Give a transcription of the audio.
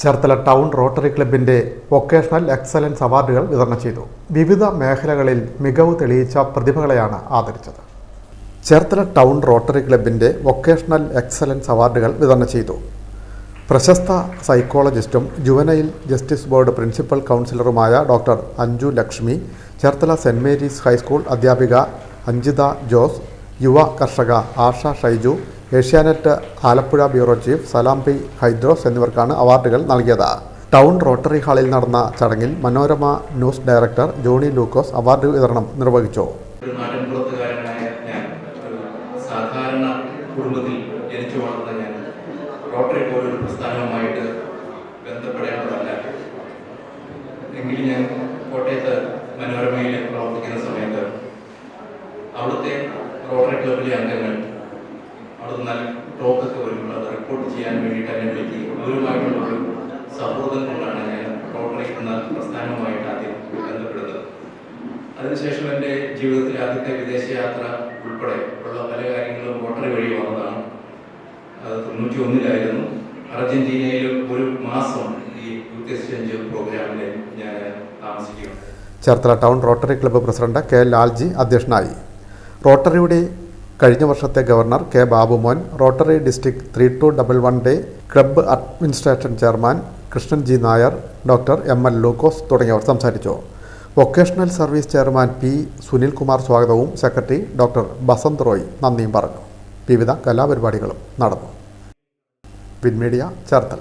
Cherthala town rotary ക്ലബിന്റെ vocational excellence അവാർഡുകൾ വിതരണം ചെയ്തു. വിവിധ മേഖലകളിൽ മികവ് തെളിയിച്ച പ്രതിഭകളെയാണ് ആദരിച്ചത്. ചേർത്തല ടൗൺ റോട്ടറി ക്ലബിന്റെ വൊക്കേഷണൽ എക്സലൻസ് അവാർഡുകൾ വിതരണം ചെയ്തു. പ്രശസ്ത സൈക്കോളജിസ്റ്റും juvenile justice board principal കൗൺസിലറുമായ doctor Anju Lakshmi Cherthala saint Mary's high school അധ്യാപിക അഞ്ജിത ജോസ് യുവ കർഷക Asha Shaiju Asianet Alappuzha bureau chief Salam P Hydros എന്നിവർക്കാണ് അവാർഡുകൾ നൽകിയത്. ടൗൺ റോട്ടറി ഹാളിൽ നടന്ന ചടങ്ങിൽ Manorama news director Johnny Lukose award വിതരണം നിർവഹിച്ചു. സാധാരണ ഞാൻ റോട്ടറി എങ്കിലും ഞാൻ മനോരമയിൽ പ്രവർത്തിക്കുന്ന സമയത്ത് അവിടുത്തെ റോട്ടറി ക്ലബിലെ അംഗങ്ങൾ അവിടെ നല്ല ടോക്കൊക്കെ വരുമ്പോൾ അത് റിപ്പോർട്ട് ചെയ്യാൻ വേണ്ടിയിട്ട് എന്നെ വിളിക്കുകയും അവരുമായിട്ടുള്ള ഒരു സൗഹൃദം കൊണ്ടാണ് ഞാൻ റോട്ടറി എന്ന പ്രസ്ഥാനവുമായിട്ട് ആദ്യം ബന്ധപ്പെടുന്നത്. അതിനുശേഷം എന്റെ ജീവിതത്തിലെ ആദ്യത്തെ വിദേശയാത്ര ഉൾപ്പെടെ ഉള്ള പല കാര്യങ്ങളും റോട്ടറി വഴി വന്നതാണ്. അത് തൊണ്ണൂറ്റി ഒന്നിലായിരുന്നു അർജന്റീനയിൽ ഒരു മാസം ഈ യൂത്ത് എക്സ്ചേഞ്ച് പ്രോഗ്രാമിൽ ഞാൻ താമസിക്കുകയുണ്ട് Cherthala town rotary club president K Lalji അധ്യക്ഷനായി. റോട്ടറിയുടെ കഴിഞ്ഞ വർഷത്തെ governor K Babumon rotary district three two double one day club administration chairman Krishnan G Nair doctor M L Lukose തുടങ്ങിയവർ സംസാരിച്ചു. Vocational service chairman P Sunilkumar സ്വാഗതവും secretary doctor Basant Roy നന്ദിയും പറഞ്ഞു. വിവിധ കലാപരിപാടികളും നടന്നു. വിൻമീഡിയ ചേർത്തല.